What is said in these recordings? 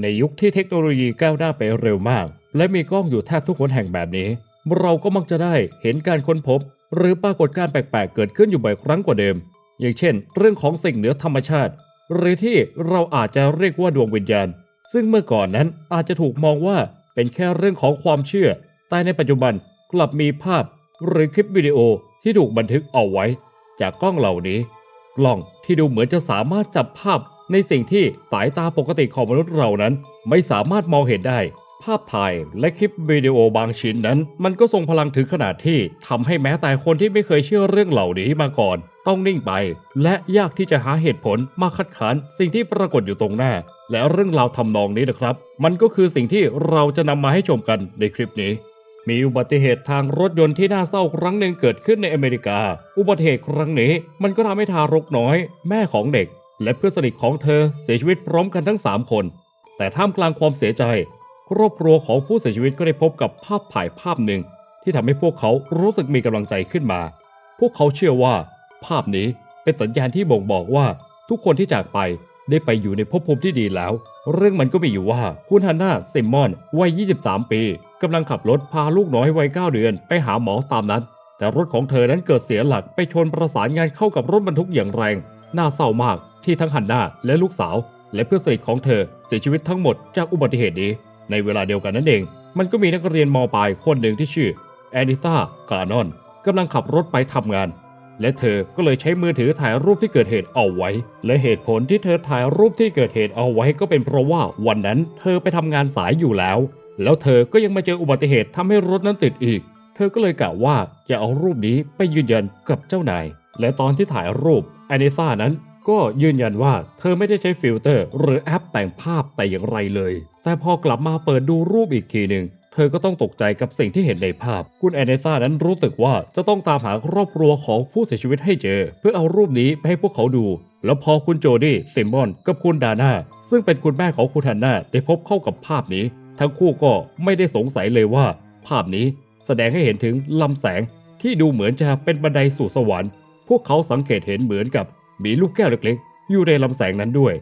ในยุคที่เทคโนโลยีก้าวหน้าไปเร็วมาก และมีกล้องอยู่แทบทุกคนแห่งแบบนี้ เราก็มักจะได้เห็นการค้นพบ หรือปรากฏการแปลกๆ เกิดขึ้นอยู่บ่อยครั้งกว่าเดิม อย่างเช่น เรื่องของสิ่งเหนือธรรมชาติ หรือที่เราอาจจะเรียกว่าดวงวิญญาณ ซึ่งเมื่อก่อนนั้นอาจจะถูกมองว่าเป็นแค่เรื่องของความเชื่อ แต่ในปัจจุบันกลับมีภาพ หรือคลิปวิดีโอที่ถูกบันทึกเอาไว้ จากกล้องเหล่านี้ กล้องที่ดูเหมือนจะสามารถจับภาพ ในสิ่งที่สายตาปกติของมนุษย์เรานั้น ไม่สามารถมองเห็นได้ ภาพถ่ายและคลิปวิดีโอบางชิ้นนั้น มันก็ทรงพลังถึงขนาดที่ทำให้แม้แต่คนที่ไม่เคยเชื่อเรื่องเหล่านี้มาก่อน ต้องนิ่งไป และยากที่จะหาเหตุผลมาคัดค้านสิ่งที่ปรากฏอยู่ตรงหน้า และเรื่องราวทำนองนี้นะครับ มันก็คือสิ่งที่เราจะนำมาให้ชมกันในคลิปนี้มีอุบัติเหตุทางรถยนต์ที่น่าเศร้าครั้งหนึ่งเกิดขึ้นในอเมริกา อุบัติเหตุครั้งนี้มันก็ทำให้ทารกน้อย แม่ของเด็ก และเพื่อนสนิทของเธอเสียชีวิตพร้อมกันทั้ง 3 คน แต่ท่ามกลางความเสียใจ ครอบครัวของผู้เสียชีวิตก็ได้พบกับภาพถ่ายภาพหนึ่ง ที่ทำให้พวกเขารู้สึกมีกำลังใจขึ้นมา พวกเขาเชื่อว่า ภาพนี้เป็นสัญญาณที่บ่งบอกว่าทุกคนที่จากไปได้ไปอยู่ในภพภูมิที่ดีแล้ว เรื่องมันก็มีอยู่ว่าคุณฮันนาเซมมอนวัย 23 ปีกำลังขับรถพาลูกน้อยวัย 9 เดือน ไปหาหมอตามนัดแต่รถของเธอนั้นเกิดเสียหลักไปชนประสานงานเข้ากับรถบรรทุกอย่างแรง น่าเศร้ามากที่ทั้งฮันนาและลูกสาว และเพื่อนสนิทของเธอเสียชีวิตทั้งหมดจากอุบัติเหตุนี้ ในเวลาเดียวกันนั่นเอง มันก็มีนักเรียนมปลายคนหนึ่งที่ชื่อแอนิต้ากานอนกำลังขับรถไปทำงาน และเธอก็เลยใช้มือถือถ่ายรูปที่เกิดเหตุเอาไว้ และเหตุผลที่เธอถ่ายรูปที่เกิดเหตุเอาไว้ก็เป็นเพราะว่าวันนั้นเธอไปทำงานสายอยู่แล้ว แล้วเธอก็ยังมาเจออุบัติเหตุทำให้รถนั้นติดอีก เธอก็เลยกะว่าจะเอารูปนี้ไปยืนยันกับเจ้านาย และตอนที่ถ่ายรูป แอนิซ่านั้นก็ยืนยันว่าเธอไม่ได้ใช้ฟิลเตอร์ หรือแอปแต่งภาพแต่อย่างไรเลย แต่พอกลับมาเปิดดูรูปอีกทีหนึ่งเธอก็ต้องตกใจกับสิ่งที่เห็นในภาพ คุณแอนเนซ่านั้นรู้สึกว่าจะต้องตามหาครอบครัวของผู้เสียชีวิตให้เจอ เพื่อเอารูปนี้ไปให้พวกเขาดู แล้วพอคุณโจดี้ซิมมอนกับคุณดาน่าซึ่งเป็นคุณแม่ของคุณฮันน่าได้พบเข้ากับภาพนี้ ทั้งคู่ก็ไม่ได้สงสัยเลยว่า ภาพนี้แสดงให้เห็นถึงลำแสงที่ดูเหมือนจะเป็นบันไดสู่สวรรค์ พวกเขาสังเกตเห็นเหมือนกับมีลูกแก้วเล็กๆ อยู่ในลำแสงนั้นด้วย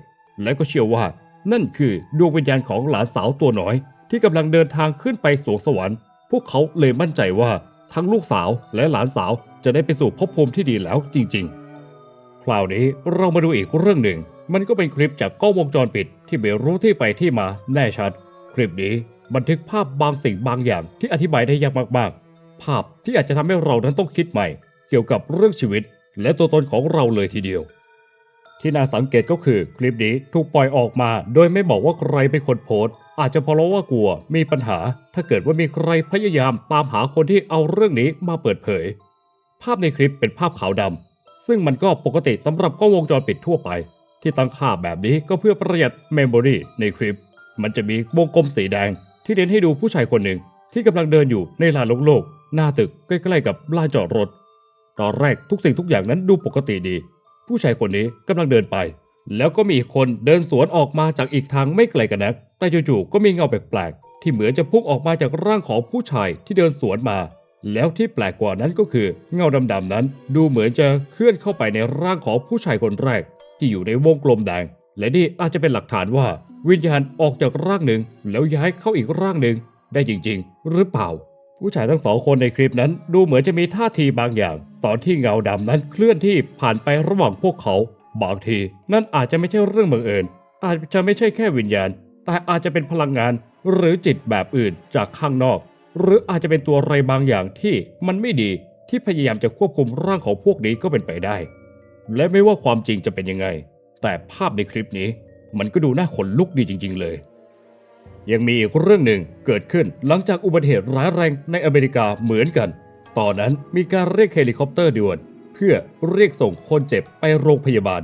และก็เชื่อว่านั่นคือดวงวิญญาณของหลานสาวตัวน้อย ที่กำลังเดินทางขึ้นไปสู่สวรรค์ พวกเขาเลยมั่นใจว่าทั้งลูกสาวและหลานสาวจะได้ไปสู่ภพภูมิที่ดีแล้วจริง ๆ คราวนี้เรามาดูอีกเรื่องหนึ่ง มันก็เป็นคลิปจากกล้องวงจรปิด ที่ไม่รู้ที่ไปที่มาแน่ชัด คลิปนี้บันทึกภาพบางสิ่งบางอย่างที่อธิบายได้ยากมากๆ ภาพที่อาจจะทำให้เรานั้นต้องคิดใหม่ เกี่ยวกับเรื่องชีวิต และตัวตนของเราเลยทีเดียว ที่น่าสังเกตก็คือคลิปนี้ถูกปล่อยออกมา โดยไม่บอกว่าใครเป็นคนโพสต์ อาจจะเพราะว่ากลัวมีปัญหา ถ้าเกิดว่ามีใครพยายามตามหาคนที่เอาเรื่องนี้มาเปิดเผย ภาพในคลิปเป็นภาพขาวดำซึ่งมันก็ปกติสำหรับกล้องวงจรปิดทั่วไป ที่ตั้งค่าแบบนี้ก็เพื่อประหยัดเมมโมรีในคลิป มันจะมีวงกลมสีแดง ที่เน้นให้ดูผู้ชายคนหนึ่งที่กำลังเดินอยู่ในลานโล่งๆหน้าตึกใกล้ๆกับลานจอดรถ ตอนแรกทุกสิ่งทุกอย่างนั้นดูปกติดี ผู้ชายคนนี้กำลังเดินไป แล้วก็มีอีกคนเดินสวนออกมาจากอีกทางไม่ไกลกันนัก แต่จู่ๆก็มีเงาแปลกๆที่เหมือนจะพุ่งออกมาจากร่างของผู้ชายที่เดินสวนมา แล้วที่แปลกกว่านั้นก็คือ เงาดำๆนั้น ดูเหมือนจะเคลื่อนเข้าไปในร่างของผู้ชายคนแรก ที่อยู่ในวงกลมแดง และนี่อาจจะเป็นหลักฐานว่า วิญญาณออกจากร่างหนึ่งแล้วย้ายเข้าอีกร่างหนึ่งได้จริง ๆ หรือเปล่า ผู้ชายทั้งสองคนในคลิปนั้นดูเหมือนจะมีท่าทีบางอย่าง ตอนที่เงาดำนั้นเคลื่อนที่ผ่านไประหว่างพวกเขา บางที นั่นอาจจะไม่ใช่เรื่องบังเอิญ อาจจะไม่ใช่แค่วิญญาณ แต่อาจจะเป็นพลังงานหรือจิตแบบอื่นจากข้างนอก หรืออาจจะเป็นตัวอะไรบางอย่างที่มันไม่ดีที่พยายามจะควบคุมร่างของพวกนี้ก็เป็นไปได้ และไม่ว่าความจริงจะเป็นยังไง แต่ภาพในคลิปนี้ มันก็ดูน่าขนลุกดีจริง ๆ เลย ยังมีอีกเรื่องหนึ่งเกิดขึ้นหลังจากอุบัติเหตุร้ายแรงในอเมริกาเหมือนกัน ตอนนั้นมีการเรียกเฮลิคอปเตอร์ด่วน เพื่อเรียกส่งคนเจ็บไปโรงพยาบาล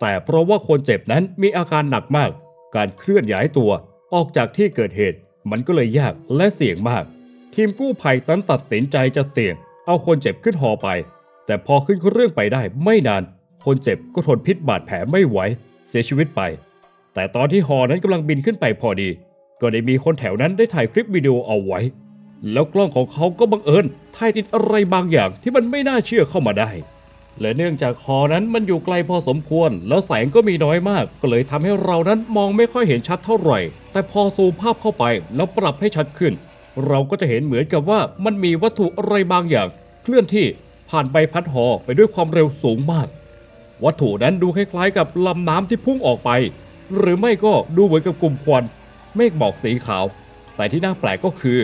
แต่เพราะว่าคนเจ็บนั้นมีอาการหนักมาก การเคลื่อนย้ายตัวออกจากที่เกิดเหตุ มันก็เลยยากและเสี่ยงมาก ทีมกู้ภัยนั้นตัดสินใจจะเสี่ยง เอาคนเจ็บขึ้นหอไป แต่พอขึ้นเครื่องไปได้ไม่นาน คนเจ็บก็ทนพิษบาดแผลไม่ไหวเสียชีวิตไป แต่ตอนที่หอนั้นกำลังบินขึ้นไปพอดี ก็ได้มีคนแถวนั้นได้ถ่ายคลิปวิดีโอเอาไว้ แล้วกล้องของเขาก็บังเอิญถ่ายติดอะไรบางอย่างที่มันไม่น่าเชื่อเข้ามาได้ และเนื่องจากหอนั้นมันอยู่ไกลพอสมควร แล้วแสงก็มีน้อยมาก ก็เลยทำให้เรานั้นมองไม่ค่อยเห็นชัดเท่าไหร่แต่แต่พอซูมภาพเข้าไปแล้วปรับให้ชัดขึ้น เราก็จะเห็นเหมือนกับว่ามันมีวัตถุอะไรบางอย่าง เคลื่อนที่ผ่านใบพัดหอไปด้วยความเร็วสูงมาก วัตถุนั้นดูคล้ายๆกับลำน้ำที่พุ่งออกไป หรือไม่ก็ดูเหมือนกับกลุ่มควัน เมฆหมอกสีขาว แต่ที่น่าแปลกก็คือ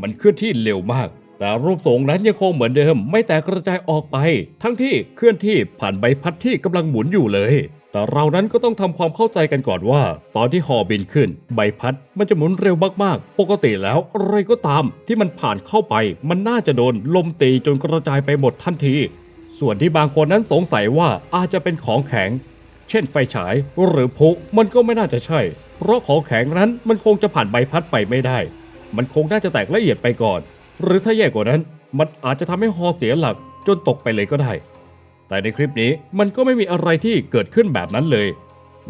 มันเคลื่อนที่เร็วมาก แต่รูปทรงนั้นยังคงเหมือนเดิม ไม่แตกกระจายออกไป ทั้งที่เคลื่อนที่ผ่านใบพัดที่กำลังหมุนอยู่เลย แต่เรานั้นก็ต้องทำความเข้าใจกันก่อนว่า ตอนที่หอบินขึ้น ใบพัดมันจะหมุนเร็วมากๆ ปกติแล้วอะไรก็ตาม ที่มันผ่านเข้าไป มันน่าจะโดนลมตีจนกระจายไปหมดทันที ส่วนที่บางคนนั้นสงสัยว่าอาจจะเป็นของแข็ง เช่นไฟฉายหรือพุมันก็ไม่น่าจะใช่ เพราะของแข็งนั้นมันคงจะผ่านใบพัดไปไม่ได้ มันคงน่าจะแตกละเอียดไปก่อน หรือถ้าแย่กว่านั้น มันอาจจะทำให้ฮอเสียหลักจนตกไปเลยก็ได้ แต่ในคลิปนี้มันก็ไม่มีอะไรที่เกิดขึ้นแบบนั้นเลย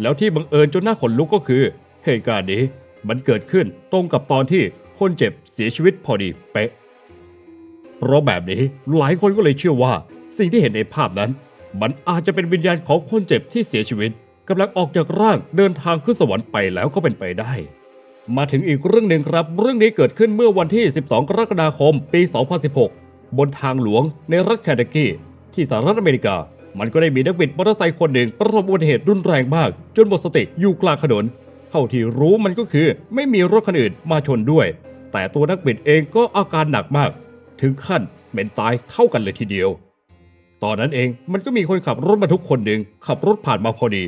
แล้วที่บังเอิญจนหน้าขนลุกก็คือ เหตุการณ์นี้มันเกิดขึ้นตรงกับตอนที่คนเจ็บเสียชีวิตพอดีเป๊ะ เพราะแบบนี้หลายคนก็เลยเชื่อว่าสิ่งที่เห็นในภาพนั้น มันอาจจะเป็นวิญญาณของคนเจ็บที่เสียชีวิตกำลังออกจากร่างเดินทางขึ้นสวรรค์ไปแล้วก็เป็นไปได้ มาถึงอีกเรื่องหนึ่งครับ เรื่องนี้เกิดขึ้นเมื่อวันที่ 12 กรกฎาคม ปี 2016 บนทางหลวงในรัฐแคนตักกี้ ที่สหรัฐอเมริกา มันก็ได้มีนักบิดมอเตอร์ไซค์คนหนึ่งประสบอุบัติเหตุรุนแรงมาก จนหมดสติอยู่กลางถนน เท่าที่รู้มันก็คือไม่มีรถคันอื่นมาชนด้วย แต่ตัวนักบิดเองก็อาการหนักมาก ถึงขั้นเป็นตายเท่ากันเลยทีเดียว ตอนนั้นเองมันก็มีคนขับรถบรรทุกคนหนึ่งขับรถผ่านมาพอดี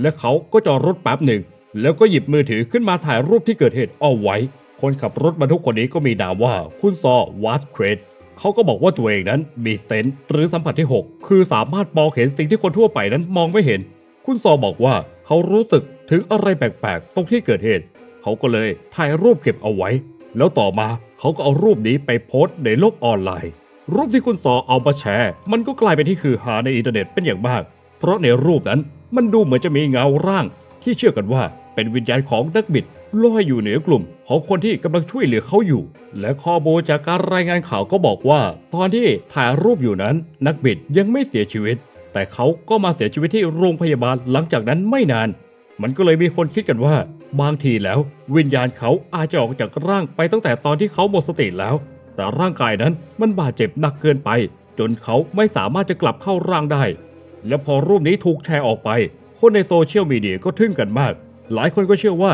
และเขาก็จอดรถแป๊บหนึ่ง แล้วก็หยิบมือถือขึ้นมาถ่ายรูปที่เกิดเหตุเอาไว้ คนขับรถบรรทุกคนนี้ก็มีนามว่าคุณซอวาสเครดเขาก็บอกว่าตัวเองนั้นมีเซนส์หรือสัมผัสที่ 6 คือสามารถมองเห็นสิ่งที่คนทั่วไปนั้นมองไม่เห็น คุณซอบอกว่าเขารู้สึกถึงอะไรแปลกๆตรงที่เกิดเหตุ เขาก็เลยถ่ายรูปเก็บเอาไว้ แล้วต่อมาเขาก็เอารูปนี้ไปโพสต์ในโลกออนไลน์ รูปที่คุณซอเอามาแชร์ มันก็กลายเป็นที่คือหาในอินเทอร์เน็ตเป็นอย่างมาก เพราะในรูปนั้นมันดูเหมือนจะมีเงาร่าง ที่เชื่อกันว่าเป็นวิญญาณของนักบิดลอยอยู่เหนือกลุ่ม ของคนที่กำลังช่วยเหลือเขาอยู่ และข้อมูลจากการรายงานข่าวก็บอกว่า ตอนที่ถ่ายรูปอยู่นั้น นักบิดยังไม่เสียชีวิต แต่เขาก็มาเสียชีวิตที่โรงพยาบาลหลังจากนั้นไม่นาน มันก็เลยมีคนคิดกันว่า บางทีแล้ว วิญญาณเขาอาจจะออกจากร่างไปตั้งแต่ตอนที่เขาหมดสติแล้ว แต่ร่างกายนั้นมันบาดเจ็บหนักเกินไป จนเขาไม่สามารถจะกลับเข้าร่างได้ และพอรูปนี้ถูกแชร์ออกไป คนในโซเชียลมีเดียก็ทึ่งกันมาก หลายคนก็เชื่อว่า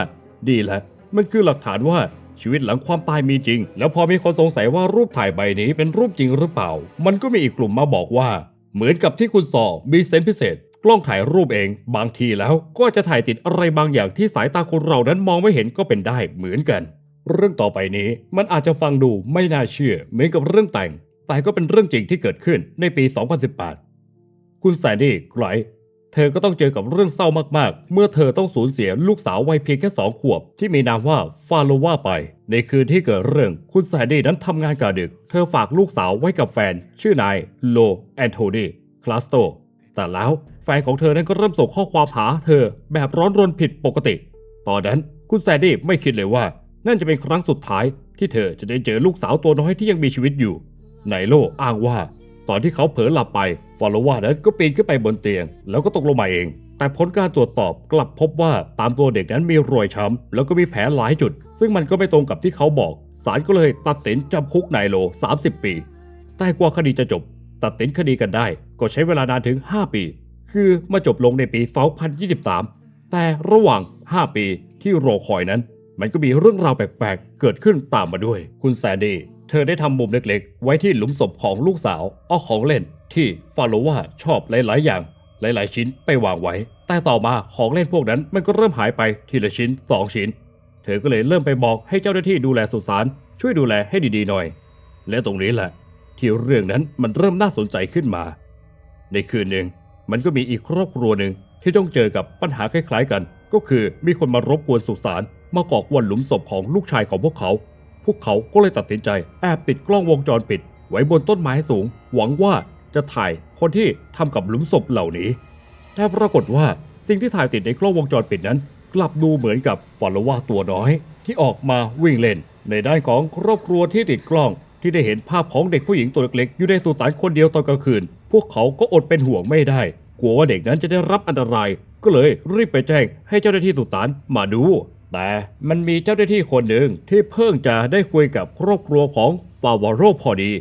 ดีแหละ มันคือหลักฐานว่าชีวิตหลังความตายมีจริง แล้วพอมีคนสงสัยว่ารูปถ่ายใบนี้เป็นรูปจริงหรือเปล่า มันก็มีอีกกลุ่มมาบอกว่า เหมือนกับที่คุณสอมีเซนพิเศษ กล้องถ่ายรูปเอง บางทีแล้วก็จะถ่ายติดอะไรบางอย่างที่สายตาคนเรานั้นมองไม่เห็นก็เป็นได้เหมือนกัน เรื่องต่อไปนี้มันอาจจะฟังดูไม่น่าเชื่อเหมือนกับเรื่องแต่ง แต่ก็เป็นเรื่องจริงที่เกิดขึ้นในปี 2018 คุณแซนดี้ไกรเธอก็ต้องเจอกับเรื่องเศร้ามากๆ เมื่อเธอต้องสูญเสียลูกสาววัยเพียงแค่สองขวบ ที่มีนามว่าฟาโลวาไป ในคืนที่เกิดเรื่องคุณแซนดี้นั้นทำงานกะดึก เธอฝากลูกสาวไว้กับแฟน ชื่อนายโลแอนโทนีคลาสโต แต่แล้วแฟนของเธอนั้นก็เริ่มส่งข้อความหาเธอแบบร้อนรนผิดปกติ ตอนนั้นคุณแซนดี้ไม่คิดเลยว่า นั่นจะเป็นครั้งสุดท้ายที่เธอจะได้เจอลูกสาวตัวน้อยที่ยังมีชีวิตอยู่ ไนโลอ้างว่า ตอนที่เขาเผลอหลับไปฟอลโลว่านั้นก็ปีนขึ้นไปบนเตียง แล้วก็ตกลงมาเอง แต่ผลการตรวจสอบกลับพบว่าตามตัวเด็กนั้นมีรอยช้ำแล้วก็มีแผลหลายจุด ซึ่งมันก็ไม่ตรงกับที่เขาบอกศาลก็เลยตัดสินจำคุกนายโล 30 ปี แต่กว่าคดีจะจบ ตัดสินคดีกันได้ ก็ใช้เวลานานถึง 5 ปี คือมาจบลงในปี 2023 แต่ระหว่าง 5 ปีที่รอคอยนั้น มันก็มีเรื่องราวแปลกๆ เกิดขึ้นตามมาด้วย คุณแซนดี้เธอได้ทำมุมเล็กๆ ไว้ที่หลุมศพของลูกสาว เอาของเล่นที่ฟาโลว่าชอบหลายๆ อย่าง หลายๆ ชิ้นไปวางไว้ แต่ต่อมาของเล่นพวกนั้นมันก็เริ่มหายไปทีละชิ้นสองชิ้น เธอก็เลยเริ่มไปบอกให้เจ้าหน้าที่ดูแลสุสานช่วยดูแลให้ดีๆหน่อย และตรงนี้แหละ ที่เรื่องนั้นมันเริ่มน่าสนใจขึ้นมา ในคืนหนึ่งมันก็มีอีกครอบครัวหนึ่งที่ต้องเจอกับปัญหาคล้ายๆกัน ก็คือมีคนมารบกวนสุสาน มาก่อกวนหลุมศพของลูกชายของพวกเขา พวกเขาก็เลยตัดสินใจแอบติดกล้องวงจรปิด ไว้บนต้นไม้สูง หวังว่าจะถ่ายคนที่ทำกับหลุมศพเหล่านี้ แต่ปรากฏว่าสิ่งที่ถ่ายติดในกล้องวงจรปิดนั้น กลับดูเหมือนกับฟอลโลว่าตัวน้อย ที่ออกมาวิ่งเล่น ในด้านของครอบครัวที่ติดกล้องที่ได้เห็นภาพของเด็กผู้หญิงตัวเล็กๆอยู่ในสุสานคนเดียวตอนกลางคืน พวกเขาก็อดเป็นห่วงไม่ได้ กลัวว่าเด็กนั้นจะได้รับอันตราย ก็เลยรีบไปแจ้งให้เจ้าหน้าที่สุสานมาดู แต่มันมีเจ้าหน้าที่คนหนึ่งที่เพิ่งจะได้คุยกับครอบครัวของฟาวาโรพอดี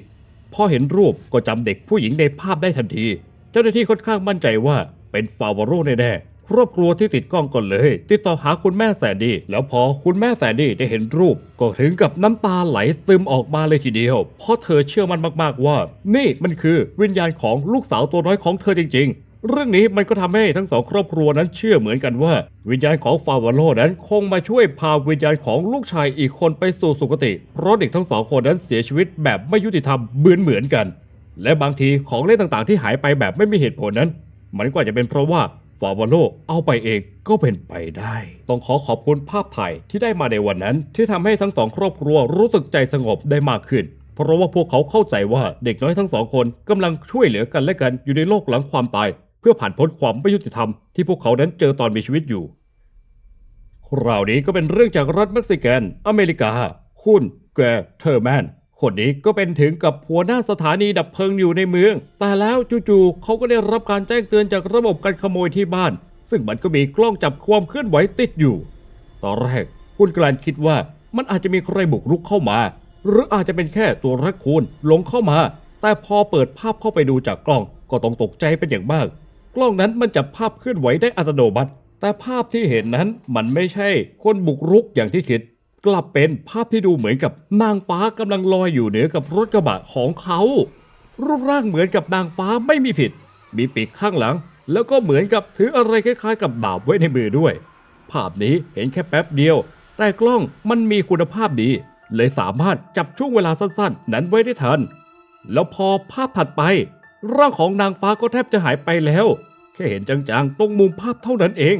พอเห็นรูปก็จำเด็กผู้หญิงในภาพได้ทันที เจ้าหน้าที่ค่อนข้างมั่นใจว่าเป็นฟาวาโรแน่ๆครอบครัวที่ติดกล้องก่อนเลย ติดต่อหาคุณแม่แสนดี แล้วพอคุณแม่แสนดีได้เห็นรูป ก็ถึงกับน้ำตาไหลซึมออกมาเลยทีเดียว เพราะเธอเชื่อมันมากๆว่า นี่มันคือวิญญาณของลูกสาวตัวน้อยของเธอจริง ๆ เรื่องนี้มันก็ทำให้ทั้งสองครอบครัวนั้นเชื่อเหมือนกันว่า วิญญาณของฟาวาโลนั้นคงมาช่วยพาวิญญาณของลูกชายอีกคนไปสู่สุคติ เพราะเด็กทั้งสองคนนั้นเสียชีวิตแบบไม่ยุติธรรมเหมือนเหมือนๆกัน และบางทีของเล่นต่างๆ ที่หายไปแบบไม่มีเหตุผลนั้น มันก็อาจจะเป็นเพราะว่าฟาวาโลเอาไปเองก็เป็นไปได้ ต้องขอขอบคุณภาพถ่ายที่ได้มาในวันนั้น ที่ทำให้ทั้งสองครอบครัวรู้สึกใจสงบได้มากขึ้นเพราะว่าพวกเขาเข้าใจว่าเด็กน้อยทั้งสองคนกำลังช่วยเหลือกันและกันอยู่ในโลกหลังความตาย พื่อผ่านพ้นความไม่ยุติธรรมที่พวกเขานั้นเจอตอนมีชีวิตอยู่คราวนี้ก็เป็นเรื่องจากรัฐเม็กซิกัน อเมริกา คุณแกเทอร์แมน คนนี้ก็เป็นถึงกับหัวหน้าสถานีดับเพลิงอยู่ในเมือง แต่แล้วจู่ๆเขาก็ได้รับการแจ้งเตือนจากระบบการขโมยที่บ้าน ซึ่งมันก็มีกล้องจับความเคลื่อนไหวติดอยู่ ตอนแรกคุณกลันคิดว่ามันอาจจะมีใครบุกรุกเข้ามา หรืออาจจะเป็นแค่ตัวรักคูนหลงเข้ามา แต่พอเปิดภาพเข้าไปดูจากกล้องก็ต้องตกใจเป็นอย่างมาก กล้องนั้นมันจับภาพเคลื่อนไหวได้อัตโนมัติ แต่ภาพที่เห็นนั้นมันไม่ใช่คนบุกรุกอย่างที่คิด กลับเป็นภาพที่ดูเหมือนกับนางฟ้ากำลังลอยอยู่เหนือกับรถกระบะของเขา รูปร่างเหมือนกับนางฟ้าไม่มีผิด มีปีกข้างหลัง แล้วก็เหมือนกับถืออะไรคล้ายๆ กับดาบไว้ในมือด้วย ภาพนี้เห็นแค่แป๊บเดียว แต่กล้องมันมีคุณภาพดี เลยสามารถจับช่วงเวลาสั้นๆ นั้นไว้ได้ทันแล้วพอภาพถัดไป ร่างของนางฟ้าก็แทบจะหายไปแล้ว แค่เห็นจางๆ ตรงมุมภาพเท่านั้นเอง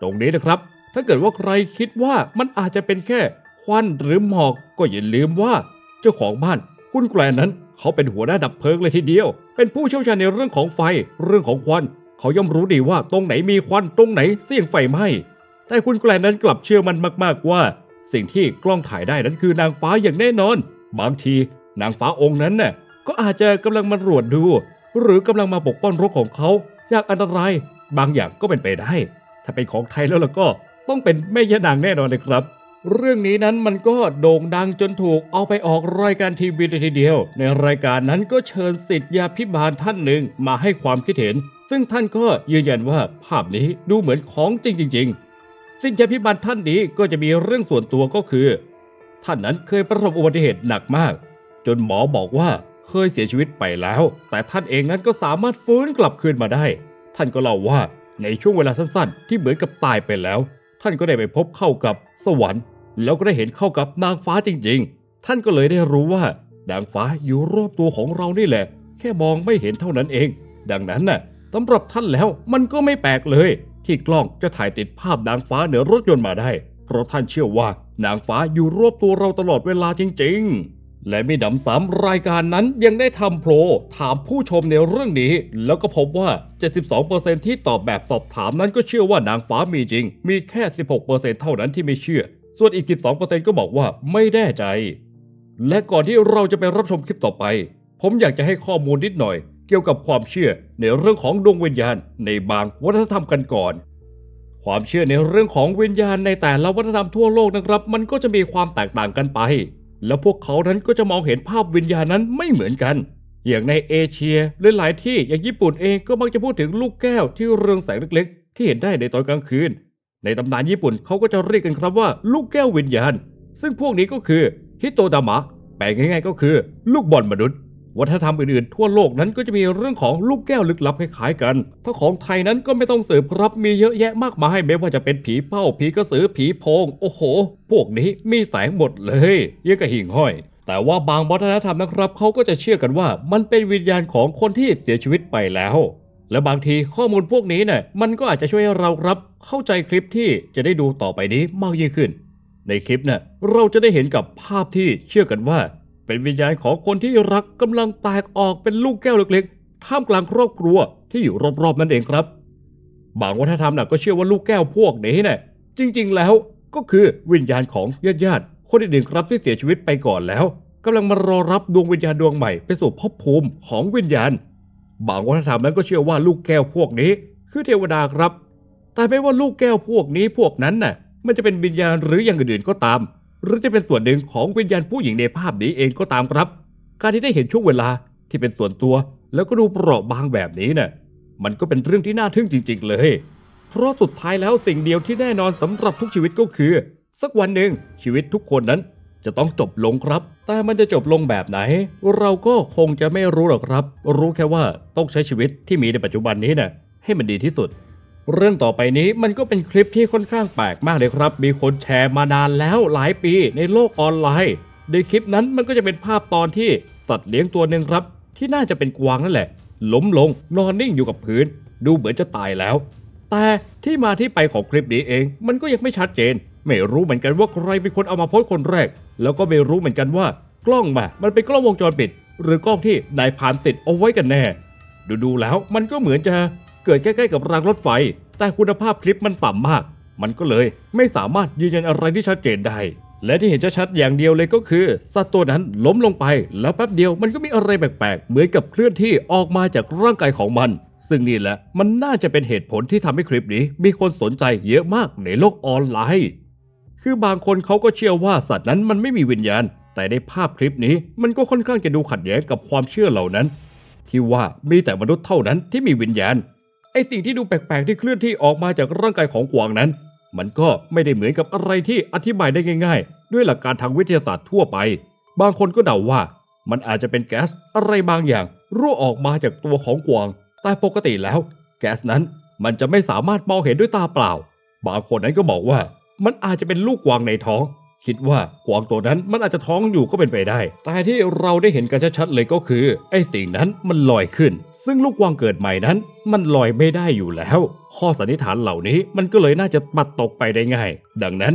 ตรงนี้นะครับ ถ้าเกิดว่าใครคิดว่ามันอาจจะเป็นแค่ควันหรือหมอกก็อย่าลืมว่า เจ้าของบ้านคุณแกรนนั้น เขาเป็นหัวหน้าดับเพลิงเลยทีเดียว เป็นผู้เชี่ยวชาญในเรื่องของไฟ เรื่องของควัน เขาย่อมรู้ดีว่าตรงไหนมีควันตรงไหนเสี่ยงไฟไหม้แต่คุณแกรนนั้นกลับเชื่อมันมากๆว่า สิ่งที่กล้องถ่ายได้นั้นคือนางฟ้าอย่างแน่นอน บางทีนางฟ้าองค์นั้นน่ะ ก็อาจจะกำลังมาตรวจดู หรือกำลังมาปกป้องรถของเขาอยางอันตรายบางอย่างก็เป็นไปได้ ถ้าเป็นของไทยแล้วล่ะก็ต้องเป็นแม่ยานางแน่นอนเลยครับ เรื่องนี้นั้นมันก็โด่งดังจนถูกเอาไปออกรายการทีวีเลยทีเดียว ในรายการนั้นก็เชิญสิทธยาพิบาลท่านหนึ่งมาให้ความคิดเห็น ซึ่งท่านก็ยืนยันว่าภาพนี้ดูเหมือนของจริงจริงๆสิทธยาพิบาลท่านนี้ก็จะมีเรื่องส่วนตัวก็คือ ท่านนั้นเคยประสบอุบัติเหตุหนักมาก จนหมอบอกว่า เคยเสียชีวิตไปแล้ว แต่ท่านเองนั้นก็สามารถฟื้นกลับคืนมาได้ ท่านก็เล่าว่าในช่วงเวลาสั้นๆ ที่เหมือนกับตายไปแล้ว ท่านก็ได้ไปพบเข้ากับสวรรค์ แล้วก็ได้เห็นเข้ากับนางฟ้าจริงๆ ท่านก็เลยได้รู้ว่านางฟ้าอยู่รอบตัวของเรานี่แหละ แค่มองไม่เห็นเท่านั้นเอง ดังนั้นน่ะสำหรับท่านแล้วมันก็ไม่แปลกเลย ที่กล้องจะถ่ายติดภาพนางฟ้าเหนือรถยนต์มาได้ เพราะท่านเชื่อว่านางฟ้าอยู่รอบตัวเราตลอดเวลาจริง ๆ และมีดำซ้ำรายการนั้นยังได้ทำโพลถามผู้ชมในเรื่องนี้ แล้วก็พบว่า 72%ที่ตอบแบบสอบถามนั้นก็เชื่อว่านางฟ้ามีจริง มีแค่ 16%เท่านั้นที่ไม่เชื่อ ส่วนอีก 12%ก็บอกว่าไม่แน่ใจ และก่อนที่เราจะไปรับชมคลิปต่อไป ผมอยากจะให้ข้อมูลนิดหน่อย เกี่ยวกับความเชื่อในเรื่องของดวงวิญญาณ ในบางวัฒนธรรมกันก่อนความเชื่อในเรื่องของวิญญาณในแต่ละวัฒนธรรมทั่วโลกนะครับ มันก็จะมีความแตกต่างกันไป แล้วพวกเขานั้นก็จะมองเห็นภาพวิญญาณนั้นไม่เหมือนกัน อย่างในเอเชียหรือหลายที่อย่างญี่ปุ่นเองก็มักจะพูดถึงลูกแก้วที่เรืองแสงเล็กๆ ที่เห็นได้ในตอนกลางคืน ในตำนานญี่ปุ่นเขาก็จะเรียกกันครับว่า ลูกแก้ววิญญาณ ซึ่งพวกนี้ก็คือฮิโตดามะแปลง่ายๆก็คือ ลูกบอลมนุษย์ วัฒนธรรมอื่นๆ ทั่วโลกนั้นก็จะมีเรื่องของลูกแก้วลึกลับคล้ายๆกัน ถ้าของไทยนั้นก็ไม่ต้องสืบครับมีเยอะแยะมากมายไม่ว่าจะเป็นผีเป้าผีกระสือผีโพง โอ้โห พวกนี้มีแสงหมดเลยยังกับหิ่งห้อย แต่ว่าบางวัฒนธรรมนะครับเขาก็จะเชื่อกันว่ามันเป็นวิญญาณของคนที่เสียชีวิตไปแล้ว และบางทีข้อมูลพวกนี้เนี่ยมันก็อาจจะช่วยให้เราครับเข้าใจคลิปที่จะได้ดูต่อไปนี้มากยิ่งขึ้น ในคลิปเนี่ยเราจะได้เห็นกับภาพที่เชื่อกันว่า เป็นวิญญาณของคนที่รักกำลังแตกออกเป็นลูกแก้วเล็กๆ ท่ามกลางครอบครัวที่อยู่รอบๆนั่นเองครับ บางวัฒนธรรมน่ะก็เชื่อว่าลูกแก้วพวกนี้เนี่ยจริงๆแล้วก็คือวิญญาณของญาติๆคนอื่นๆครับที่เสียชีวิตไปก่อนแล้วกำลังมารอรับดวงวิญญาณดวงใหม่ไปสู่ภพภูมิของวิญญาณ บางวัฒนธรรมนั้นก็เชื่อว่าลูกแก้วพวกนี้ คือเทวดาครับ แต่ไม่ว่าลูกแก้วพวกนี้พวกนั้นน่ะมันจะเป็นวิญญาณหรืออย่างอื่นๆก็ตาม หรือจะเป็นส่วนหนึ่งของวิญญาณผู้หญิงในภาพนี้เองก็ตามครับ การที่ได้เห็นช่วงเวลาที่เป็นส่วนตัว แล้วก็ดูเปราะบางแบบนี้น่ะมันก็เป็นเรื่องที่น่าทึ่งจริง ๆ เลย เพราะสุดท้ายแล้วสิ่งเดียวที่แน่นอนสำหรับทุกชีวิตก็คือ สักวันหนึ่งชีวิตทุกคนนั้นจะต้องจบลงครับ แต่มันจะจบลงแบบไหน เราก็คงจะไม่รู้หรอกครับ รู้แค่ว่าต้องใช้ชีวิตที่มีในปัจจุบันนี้น่ะให้มันดีที่สุด เรื่องต่อไปนี้มันก็เป็นคลิปที่ค่อนข้างแปลกมากเลยครับ มีคนแชร์มานานแล้วหลายปีในโลกออนไลน์ ในคลิปนั้นมันก็จะเป็นภาพตอนที่สัตว์เลี้ยงตัวหนึ่งครับ ที่น่าจะเป็นกวางนั่นแหละ ล้มลงนอนนิ่งอยู่กับพื้น ดูเหมือนจะตายแล้ว แต่ที่มาที่ไปของคลิปนี้เอง มันก็ยังไม่ชัดเจน ไม่รู้เหมือนกันว่าใครเป็นคนเอามาโพสต์คนแรก แล้วก็ไม่รู้เหมือนกันว่ากล้องมามันเป็นกล้องวงจรปิด หรือกล้องที่นายพานติดเอาไว้กันแน่ ดูดูๆแล้วมันก็เหมือนจะ เกิดใกล้ๆกับรางรถไฟ แต่คุณภาพคลิปมันต่ำมาก มันก็เลยไม่สามารถยืนยันอะไรที่ชัดเจนได้ และที่เห็นชัดๆอย่างเดียวเลยก็คือ สัตว์ตัวนั้นล้มลงไป แล้วแป๊บเดียวมันก็มีอะไรแปลกๆ เหมือนกับเคลื่อนที่ออกมาจากร่างกายของมัน ซึ่งนี่แหละมันน่าจะเป็นเหตุผลที่ทำให้คลิปนี้ มีคนสนใจเยอะมากในโลกออนไลน์ คือบางคนเขาก็เชื่อว่าสัตว์นั้นมันไม่มีวิญญาณ แต่ในภาพคลิปนี้มันก็ค่อนข้างจะดูขัดแย้งกับความเชื่อเหล่านั้น ที่ว่ามีแต่มนุษย์เท่านั้นที่มีวิญญาณ สิ่งที่ดูแปลกๆที่เคลื่อนที่ออกมาจากร่างกายของกวางนั้น มันก็ไม่ได้เหมือนกับอะไรที่อธิบายได้ง่าย ๆ ด้วยหลักการทางวิทยาศาสตร์ทั่วไป บางคนก็เดาว่า มันอาจจะเป็นแก๊สอะไรบางอย่างรั่วออกมาจากตัวของกวางแต่ปกติแล้ว แก๊สนั้นมันจะไม่สามารถมองเห็นด้วยตาเปล่า บางคนนั้นก็บอกว่า มันอาจจะเป็นลูกกวางในท้อง คิดว่ากวางตัวนั้นมันอาจจะท้องอยู่ก็เป็นไปได้ แต่ที่เราได้เห็นกันชัดๆเลยก็คือ ไอ้สิ่งนั้นมันลอยขึ้น ซึ่งลูกกวางเกิดใหม่นั้น มันลอยไม่ได้อยู่แล้ว ข้อสันนิษฐานเหล่านี้มันก็เลยน่าจะปัดตกไปได้ง่าย ดังนั้น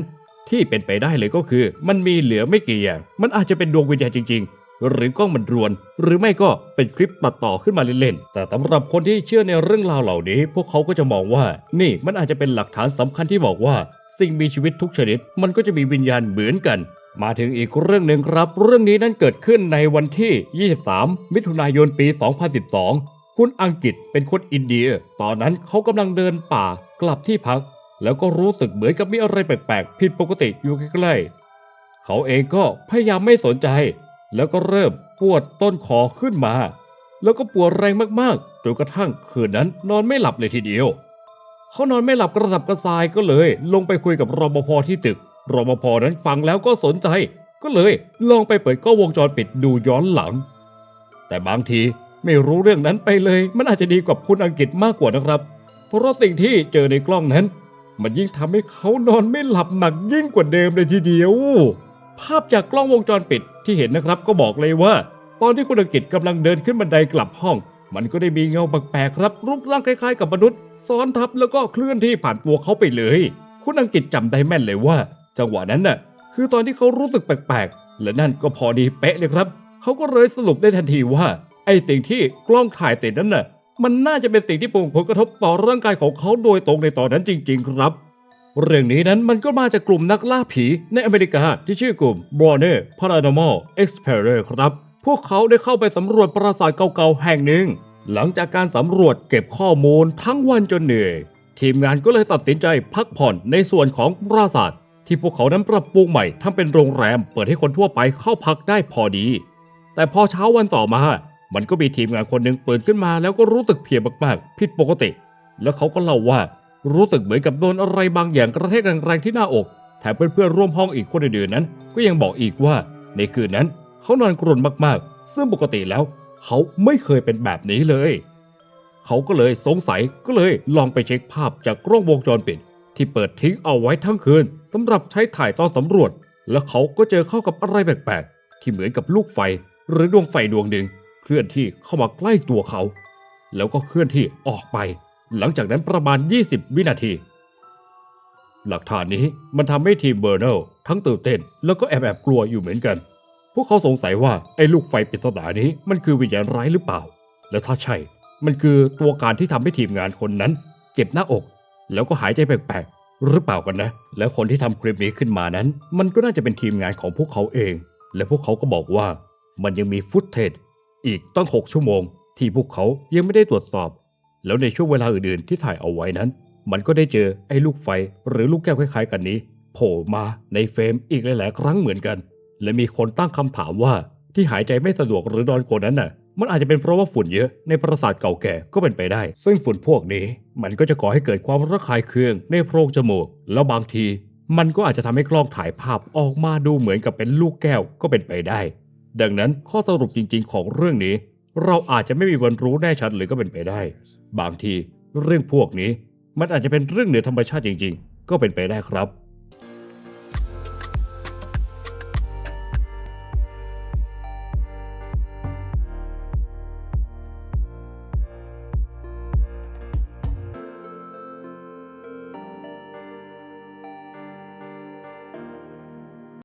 ที่เป็นไปได้เลยก็คือ มันมีเหลือไม่กี่อย่าง มันอาจจะเป็นดวงวิญญาณจริง ๆ หรือกล้องมันรวน หรือไม่ก็เป็นคลิปตัดต่อขึ้นมาเล่นๆ แต่สำหรับคนที่เชื่อในเรื่องราวเหล่านี้ พวกเขาก็จะมองว่า นี่มันอาจจะเป็นหลักฐานสำคัญที่บอกว่า สิ่งมีชีวิตทุกชนิด มันก็จะมีวิญญาณเหมือนกัน มาถึงอีกเรื่องหนึ่งครับ เรื่องนี้นั้นเกิดขึ้นในวันที่ 23 มิถุนายนปี 2012 คุณอังกฤษเป็นคนอินเดีย ตอนนั้นเขากำลังเดินป่ากลับที่พัก แล้วก็รู้สึกเหมือนกับมีอะไรแปลกๆผิดปกติอยู่ใกล้ๆเขาเองก็พยายามไม่สนใจ แล้วก็เริ่มปวดต้นคอขึ้นมา แล้วก็ปวดแรงมากๆจนกระทั่งคืนนั้นนอนไม่หลับเลยทีเดียว เขานอนไม่หลับกระสับกระส่ายก็เลย ลงไปคุยกับรปภที่ตึกรปภนั้นฟังแล้วก็สนใจ ก็เลยลองไปเปิดกล้องวงจรปิดดูย้อนหลัง แต่บางทีไม่รู้เรื่องนั้นไปเลย มันอาจจะดีกว่าคุณอังกฤษมากกว่านะครับ เพราะสิ่งที่เจอในกล้องนั้น มันยิ่งทำให้เขานอนไม่หลับหนักยิ่งกว่าเดิมเลยทีเดียว ภาพจากกล้องวงจรปิดที่เห็นนะครับก็บอกเลยว่า ตอนที่คุณอังกฤษกำลังเดินขึ้นบันไดกลับห้อง มันก็ได้มีเงาแปลกๆครับรูปร่างคล้ายๆ กับมนุษย์ ซ้อนทับแล้วก็เคลื่อนที่ผ่านตัวเขาไปเลย คุณอังกฤษจำได้แม่นเลยว่า จังหวะนั้นน่ะ คือตอนที่เขารู้สึกแปลกๆ และนั่นก็พอดีเป๊ะเลยครับ เขาก็เลยสรุปได้ทันทีว่า ไอ้สิ่งที่กล้องถ่ายติดนั้นน่ะ มันน่าจะเป็นสิ่งที่ป่งผลกระทบต่อร่างกายของเขาโดยตรงในตอนนั้นจริง ๆ ครับเรื่องนี้นั้นมันก็มาจากกลุ่มนักล่าผีในอเมริกาที่ชื่อกลุ่ม Warner Paranormal Explorer ครับ พวกเขาได้เข้าไปสำรวจปราสาทเก่าๆแห่งหนึ่ง หลังจากการสำรวจเก็บข้อมูลทั้งวันจนเหนื่อย ทีมงานก็เลยตัดสินใจพักผ่อนในส่วนของปราสาทที่พวกเขานั้นปรับปรุงใหม่ทำเป็นโรงแรมเปิดให้คนทั่วไปเข้าพักได้พอดี แต่พอเช้าวันต่อมา มันก็มีทีมงานคนหนึ่งเปิดขึ้นมาแล้วก็รู้สึกเพียมากๆ ผิดปกติ แล้วเขาก็เล่าว่ารู้สึกเหมือนกับโดนอะไรบางอย่างกระแทกแรงๆที่หน้าอก แถมเพื่อนๆร่วมห้องอีกคนอื่นๆนั้น ก็ยังบอกอีกว่า ในคืนนั้น เขานอนกรนมากๆ ซึ่งปกติแล้ว เขาไม่เคยเป็นแบบนี้เลย เขาก็เลยสงสัยก็เลยลองไปเช็คภาพจากกล้องวงจรปิด ที่เปิดทิ้งเอาไว้ทั้งคืนสำหรับใช้ถ่ายตอนสำรวจ แล้วเขาก็เจอเข้ากับอะไรแปลกๆ ที่เหมือนกับลูกไฟ หรือดวงไฟดวงหนึ่ง เคลื่อนที่เข้ามาใกล้ตัวเขา แล้วก็เคลื่อนที่ออกไป หลังจากนั้นประมาณ 20 วินาทีหลักฐานนี้มันทำให้ทีมเบอร์เนลทั้งตื่นเต้นแล้วก็แอบแอบกลัวอยู่เหมือนกัน พวกเขาสงสัยว่าไอ้ลูกไฟปริศนานี้มันคือวิญญาณร้ายหรือเปล่า แล้วถ้าใช่ มันคือตัวการที่ทำให้ทีมงานคนนั้น เจ็บหน้าอก แล้วก็หายใจแปลกๆ หรือเปล่ากันนะ แล้วคนที่ทำคลิปนี้ขึ้นมานั้น มันก็น่าจะเป็นทีมงานของพวกเขาเอง และพวกเขาก็บอกว่า มันยังมีฟุตเทจอีกตั้ง 6 ชั่วโมง ที่พวกเขายังไม่ได้ตรวจสอบ แล้วในช่วงเวลาอื่นๆที่ถ่ายเอาไว้นั้น มันก็ได้เจอไอ้ลูกไฟหรือลูกแก้วคล้ายๆ กันนี้ โผล่มาในเฟรมอีกหลายๆ ครั้งเหมือนกัน และมีคนตั้งคำถามว่าที่หายใจไม่สะดวกหรือนอนกดนั้นน่ะ มันอาจจะเป็นเพราะว่าฝุ่นเยอะในปราสาทเก่าแก่ก็เป็นไปได้ ซึ่งฝุ่นพวกนี้ มันก็จะก่อให้เกิดความระคายเคืองในโพรงจมูก แล้วบางที มันก็อาจจะทำให้กล้องถ่ายภาพออกมาดูเหมือนกับเป็นลูกแก้วก็เป็นไปได้ ดังนั้นข้อสรุปจริง ๆ ของเรื่องนี้ เราอาจจะไม่มีวันรู้แน่ชัดเลยก็เป็นไปได้ บางทีเรื่องพวกนี้ มันอาจจะเป็นเรื่องเหนือธรรมชาติจริง ๆ ก็เป็นไปได้ครับ